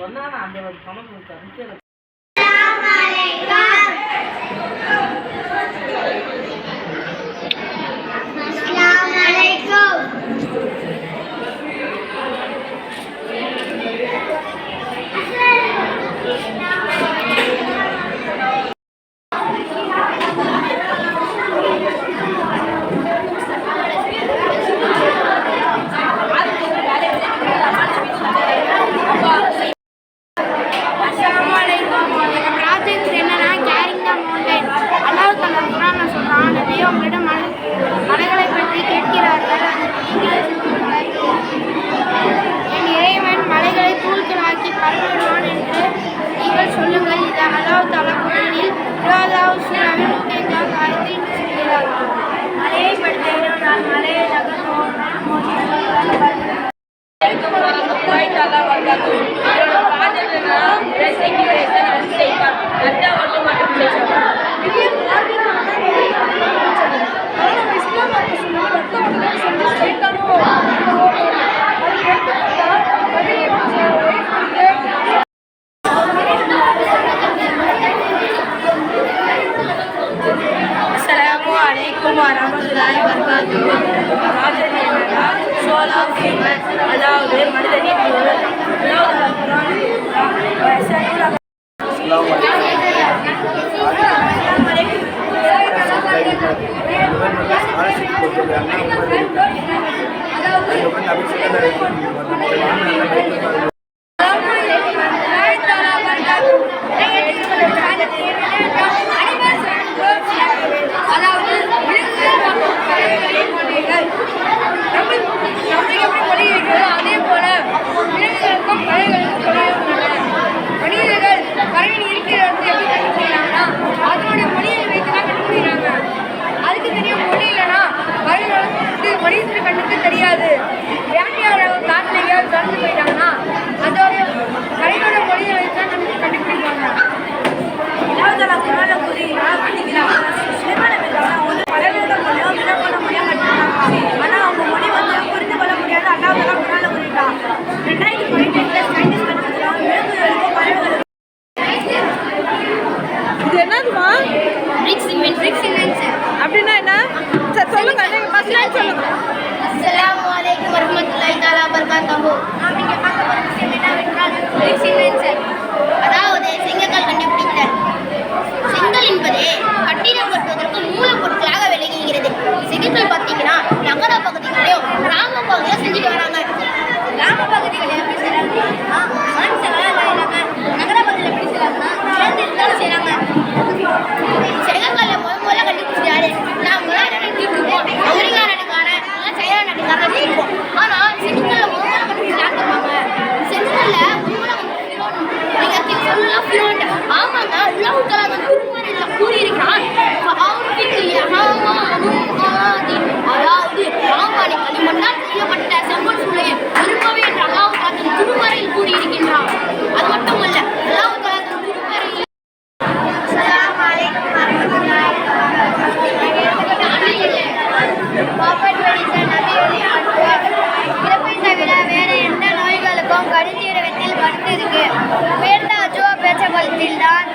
சொன்னா அந்த கமெண்ட் கருத்து தெரியுமா ரிக்ஸ் இன்வென்ட் பிரிக்ஸ் இன்வென்ட் அப்படின்னா என்ன? சார் சொல்லுங்க நீங்க ஃபர்ஸ்ட் லைன் சொல்லுங்க. அஸ்ஸலாமு அலைக்கும் வரஹ்மத்துல்லாஹி தஆலா வபரகாத்துஹு நாம பார்க்க போற விஷயம் என்னவென்றால் பிரிக்ஸ் இன்வென்ட் அதாவது செங்கக்கல் கண்டுபிடித்தல். செங்கல் என்பதே கட்டிடம் கட்டுவதற்கு மூலப்பொருட்களாக விளங்குகிறது. செங்கல் பார்த்தீங்கன்னா நகர பகுதிகளையும் கிராம பகுதியிலும் செஞ்சுட்டு வராங்க. கிராம பகுதிகளையும் I want to பண்ணியிருக்கு பேர் தான் அஜுவா பேச்ச பல்தில்தான்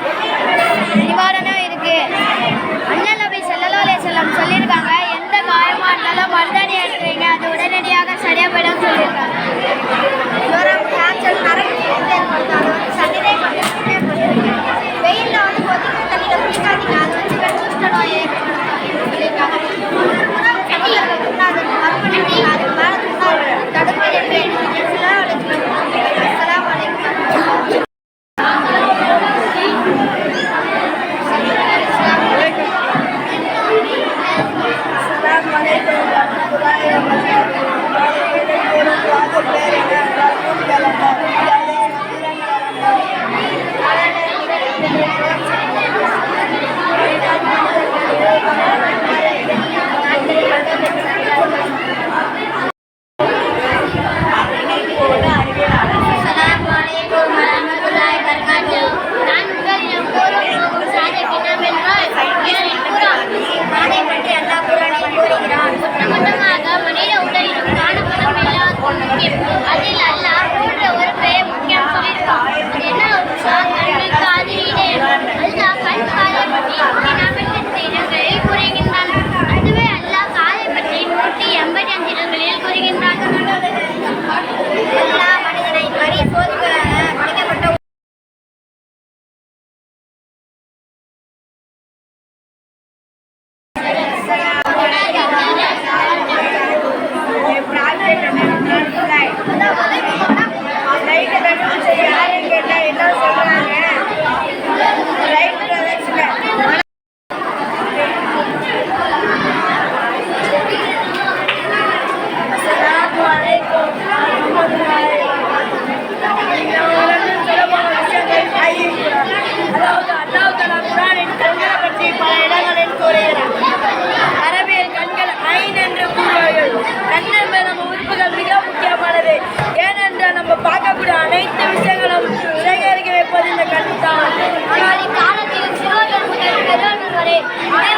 好，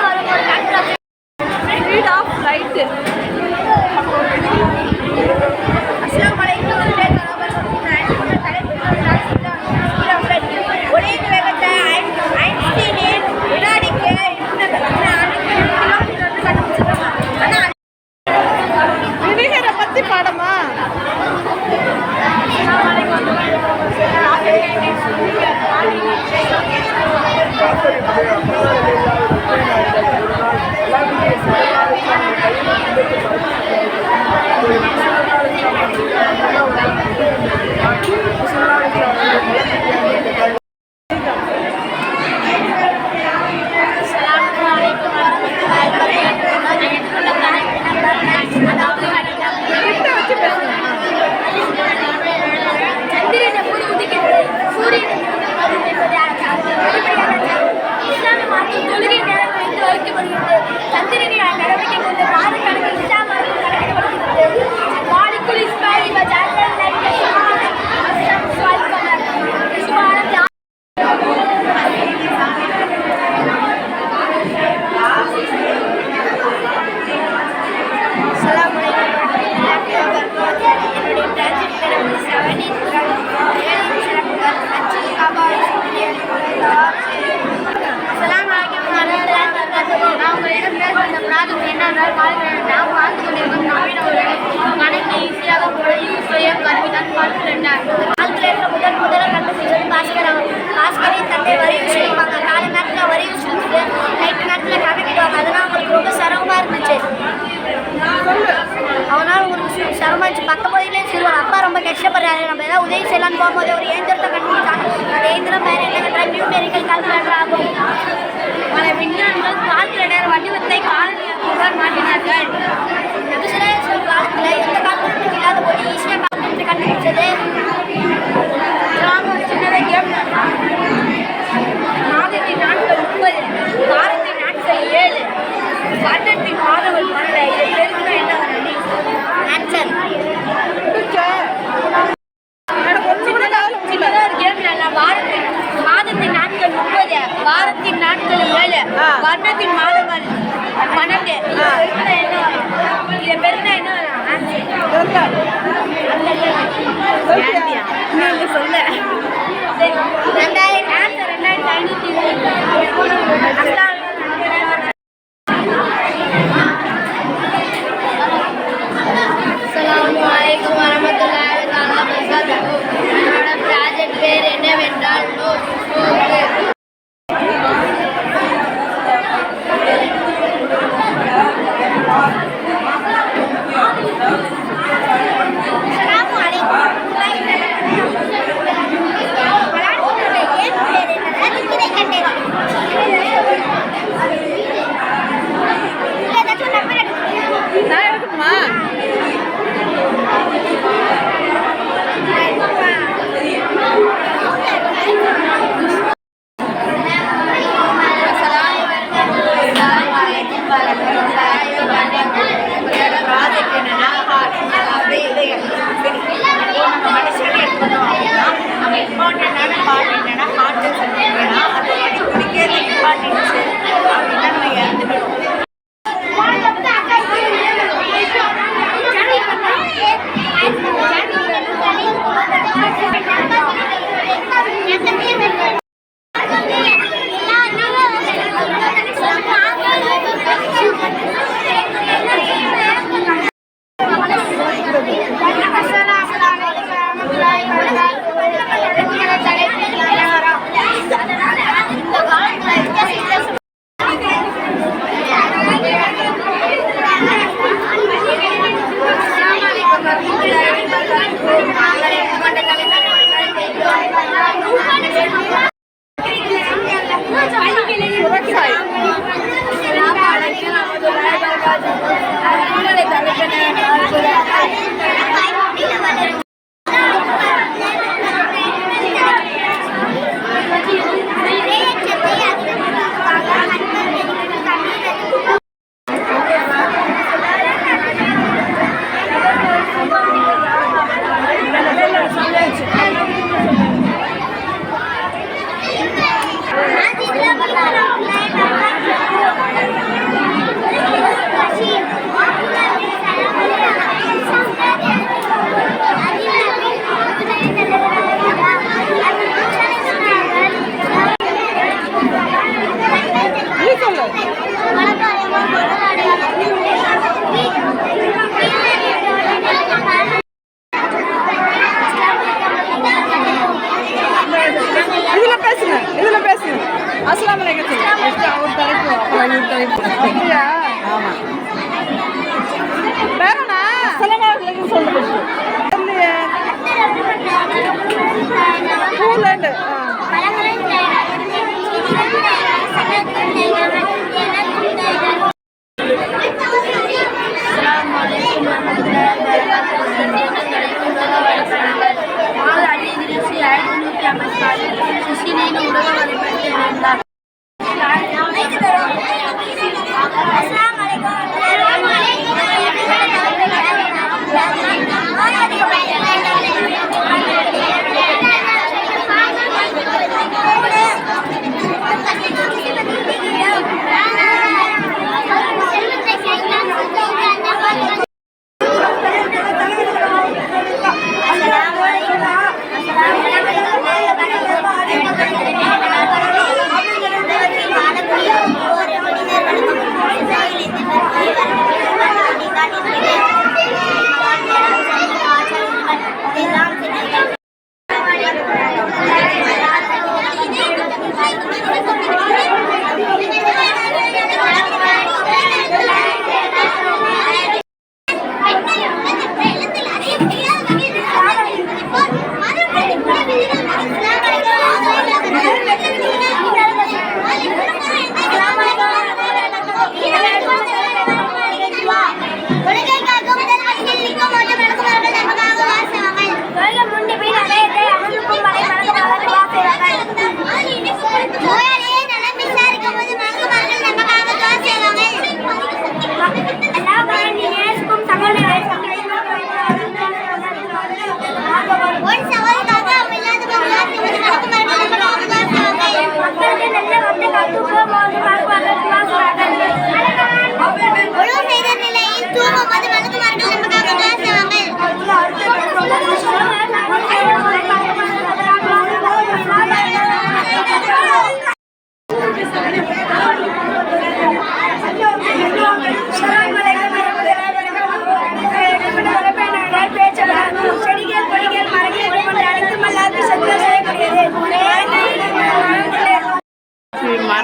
முதல் முதல்ல கண்டுபிடிச்சது பாஸ்கர். பாஸ்கரின் தந்தை வரி வச்சிருப்பாங்க. காலை நேரத்தில் வரி வச்சுட்டு நைட்டு நேரத்தில் கணக்கிடுவாங்க அதெல்லாம் அவங்களுக்கு ரொம்ப சிரமமாக இருந்துச்சு. அவனால் உங்களுக்கு சு- சிரமமா இருந்துச்சு. பத்து பதிலே சிறுவன் அப்பா ரொம்ப கஷ்டப்படுறாரு. நம்ம ஏதாவது உதவி செய்யலாம்னு போகும்போது ஒரு ஏந்திரத்தை கண்டுபிடிச்சாங்க. அந்த ஏந்திரம் வேறு என்ன நியூமேரிக்கல் கால்குலேட்டர் ஆகும். பல விஞ்ஞானிகள் கால்குலேட்டர் வடிவத்தை காலனியாக்குடன் மாற்றினார்கள். நபிசுரேஸ்வர் காலத்தில் எந்த கால்குலேட்டர் இல்லாத போது ஈஸியாக கால்குலேட்டர் கண்டுபிடிச்சது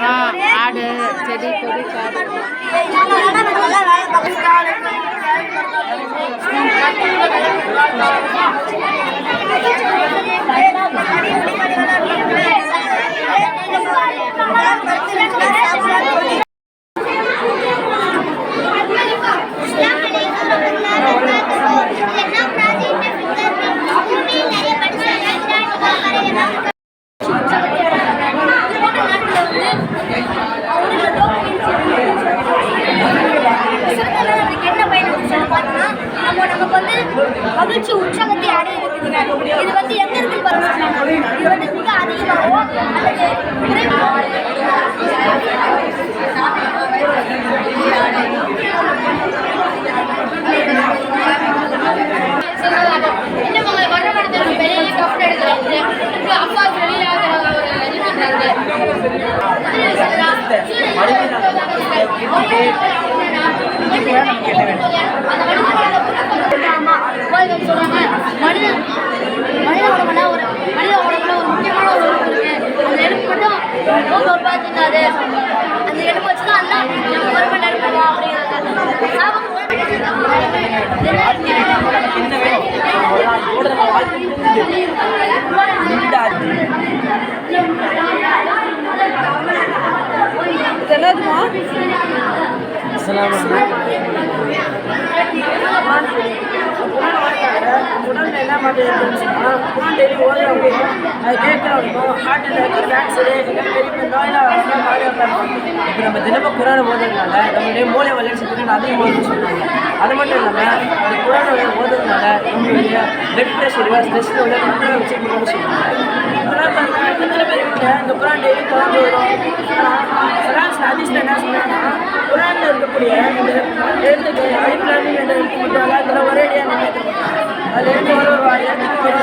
மரம் ஆடு செடி கொடி காடு என்ன பயன் சொல்லி பார்த்தோம்னா நம்ம நமக்கு வந்து மகிழ்ச்சி உற்சாகத்தை அடைய இருக்குதுங்க இது வந்து எந்த இருக்கு பாருங்க இது வந்து மிக அதிகமாகவோ அல்லது குறைவாகவோ இன்னும் உங்களை வர்ணப்படுத்துறது வெளியில கப்பல் எடுக்கிறேன் அப்பா வெளியில மனிதன் பண்றாங்க மனித ஒரு மனித உடம்புல ஒரு முக்கியமான ஒரு உறுப்பு இருக்கு அந்த நெருப்பு மட்டும் நோக்கு ஒரு தின்னாது அந்த நெருப்பு வச்சு தான் எல்லாம் நம்ம வருமா நெருப்புவோம் அப்படிங்கிறாங்க சாபம் இது என்னதுமா உடம்புல என்ன மாதிரி இருந்துச்சுன்னா குரான் டெய்லி ஓதுறவங்க அது கேட்குறவங்களுக்கும் ஹார்ட் கேன்சரு பெரிய பெரிய நோயெல்லாம் வரலாம் இப்போ நம்ம தினமும் நம்மளுடைய மூளை வளர்ச்சி அதிகமாக அதிகமாகும்னு அது மட்டும் இல்லாமல் இந்த குரானை ஓதுறதுனால நம்மளுடைய பிளட் ப்ரெஷர் ஸ்ட்ரெஸ் உள்ள கண்ட்ரோல் வச்சுக்கணும்னு சொல்லுவாங்க சொல்றாங்க. இப்போலாம் பாருங்க எத்தனை பேர் வீட்டில் இந்த குரான் டெய்லி குரான் வரும்? சராஸ் அதிர்ஷ்டம் என்ன சொன்னாங்கன்னா குரானில் இருக்கக்கூடிய இந்த எழுத்துக்கு அழிப்பிலாமி என்ற எழுத்து மட்டும் இல்லை அதில் ஒரே அடியாக நினைக்கிறது அதில் எழுத்து ஒரு ஒரு எழுத்து ஒரு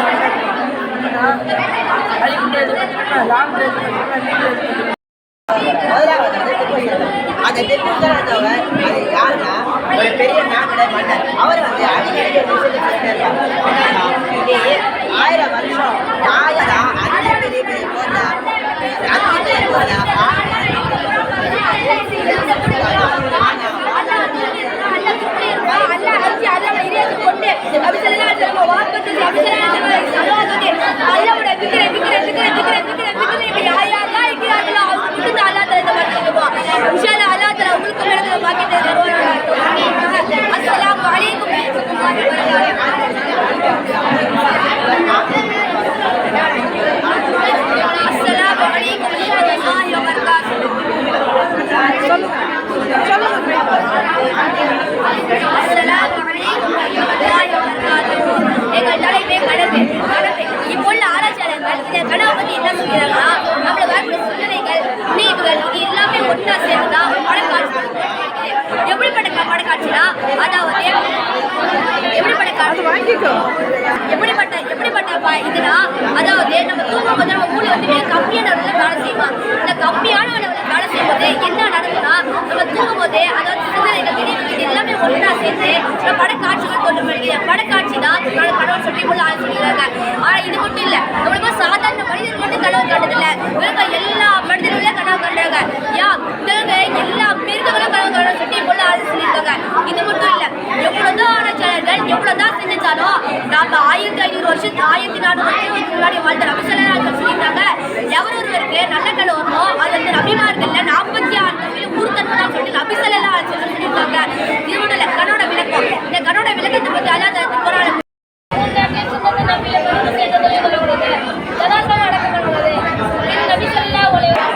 அழிப்பு எழுத்து லாங் எழுத்து மட்டும் நீட் முதலாவது வந்து அதை அந்த அது யாருன்னா ஒரு பெரிய நாட்டோட மன்னர். அவர் வந்து அடிக்கடி ஒரு விஷயத்தை சொல்லிட்டே இருப்பார் ஆயிரம் வருஷம் நாயதா எங்கள் தலைமை கனவு கனவு என்ன சொல்கிறார்களா நம்மளை வரக்கூடிய சிந்தனைகள் நினைவுகள் இது எல்லாமே ஒன்றா சேர்ந்தா படக்காட்சி எப்படிப்பட்ட படக்காட்சினா அதாவது எப்படிப்பட்ட காட்சி வாங்கிக்கோ எப்படிப்பட்ட எப்படிப்பட்ட இதுனா அதாவது நம்ம தூக்கம் போது நம்ம மூளை வந்து கம்மியான வேலை செய்வோம் இந்த கம்மியான அளவில் செய்யும்போது என்ன நடக்கும்னா நம்ம தூங்கும் போது அதாவது சிந்தனைகள் நினைவுகள் எல்லாமே ஒன்றா சேர்ந்து நம்ம படக்காட்சிகள் கொண்டு வருகிறது படக்காட்சி தான் நம்மளோட கடவுள் சொல்லி உள்ள ஆள் சொல்லிடுறாங்க ஆனால் இது மட்டும் இல்லை நம்மளுக்கு சாதாரண மனிதர் மட்டும் கடவுள் கண்டதில்ல. இவங்க எல்லா மனிதர்களும் கனவு கண்டாங்க யா இவங்க எல்லா மிருகங்களும் கனவு கண்ட சொல்லி உள்ள ஆள் சொல்லியிருக்காங்க இது மட்டும் இல்ல எவ்வளவுதான் ஆராய்ச்சியாளர்கள் எவ்வளவுதான் செஞ்சாலும் நம்ம ஆயிரத்தி ஐநூறு வருஷத்து ஆயிரத்தி நானூறு வருஷத்துக்கு முன்னாடி வாழ்ந்த நபிசல்லார்கள் சொல்லியிருந்தாங்க எவர் ஒருவருக்கு நல்ல கடை வரணும் அது வந்து நபிமார்கள்ல நாற்பத்தி ஆறு நபியில ஊர்த்தன்மை தான் சொல்லிட்டு நபிசல்லா சொல்லியிருக்காங்க. இது மட்டும் கனோட விளக்கம். இந்த கனோட விளக்கத்தை பத்தி அல்லாத குரான்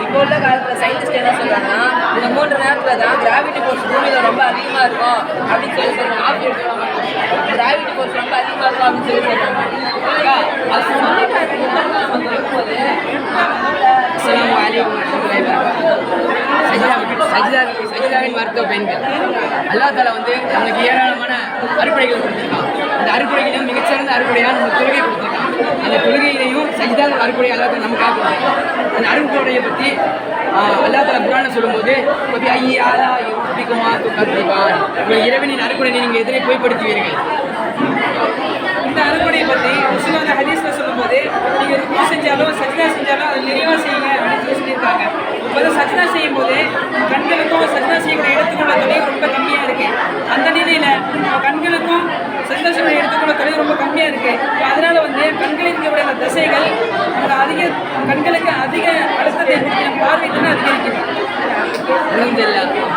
இப்போ உள்ள காலத்தில் சயின்டிஸ்ட் என்ன சொல்றாங்கன்னா இந்த மூன்று நேரத்தில் தான் கிராவிட்டி ஃபோர்ஸ் பூமியில் ரொம்ப அதிகமாக இருக்கும் அப்படின்னு சொல்லி சொல்றாங்க. ஆஃப் கிராவிட்டி ஃபோர்ஸ் ரொம்ப அதிகமாக இருக்கும் சஜிதா சஜிதா சஜிதாவின் மருத்துவ பெண்கள். அல்லாஹ் தால வந்து நம்மளுக்கு ஏராளமான அறுப்படைகள் கொடுத்துருக்கான். அந்த அறுப்படைகளையும் மிகச்சிறந்த அறுப்படையாக நம்ம தொழுகை கொடுத்துருக்கான். அந்த தொழுகையிலையும் சஜிதா அறுப்படை அல்லா தாலா நமக்காக கொடுத்துருக்கான் அந்த அறுப்படையை பற்றி அல்லாஹ் தால குரான சொல்லும்போது கபி ஐயா ஆலா யுபிக்குமா துக்கத்திபான் உங்கள் இறைவனின் அறுப்படையை நீங்கள் எதிரே போய்படுத்துவீர்கள் இந்த அறுப்படையை பற்றி முஸ்லிம் ஹதீஸில் சொல்லும்போது நீங்கள் ருக்கு செஞ்சாலும் சஜிதா செஞ்சாலும் அதை நிறைவாக செய்யுங்க அப்படின்னு சொல்லி சொல்லியிருக்காங்க. இப்போ சஜிதா செய்யும் போது கண்களுக்கும் சஜ்னா செய்யக்கூடிய இடத்துக்குள்ள தொலைவு ரொம்ப கம்மியாக இருக்கு. அந்த நிலையில் கண்களுக்கும் சஜ்னா செய்யக்கூடிய இடத்துக்குள்ள தொலைவு ரொம்ப கம்மியாக இருக்கு. அதனால் அதனால வந்து கண்களில் இருக்கக்கூடிய அந்த தசைகள் அதிக கண்களுக்கு அதிக அழுத்தத்தை கொடுக்கிற பார்வை திறன் அதிகரிக்குது.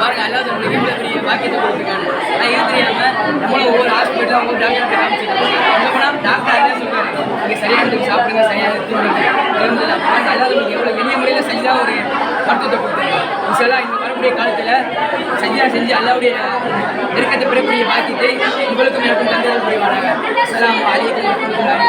பாருங்க அல்லாஹ் நம்மளுக்கு எவ்வளோ பெரிய வாக்கியத்தை கொடுத்துருக்காங்க. நான் இது தெரியாம நம்மளும் ஒவ்வொரு ஹாஸ்பிட்டலும் ஒவ்வொரு டாக்டர்கிட்ட காமிச்சிருக்கோம் டாக்டர் என்ன சொல்றாரு நீங்கள் சரியானதுக்கு சாப்பிடுங்க சரியான தூங்குங்க. அல்லாதவங்களுக்கு பாருங்க அல்லாஹ் எவ்வளோ எளிய முறையில் செஞ்சா ஒரு மருத்துவத்தை கொடுத்துருக்காங்க இன்ஷால்லா இந்த வரக்கூடிய காலத்தில் செஞ்சா செஞ்சு அல்லாவுடைய நெருக்கத்தை பெறக்கூடிய பாக்கியத்தை உங்களுக்கும் எனக்கும் தந்தது புரிவானாங்க அஸ்ஸலாமு அலைக்கும்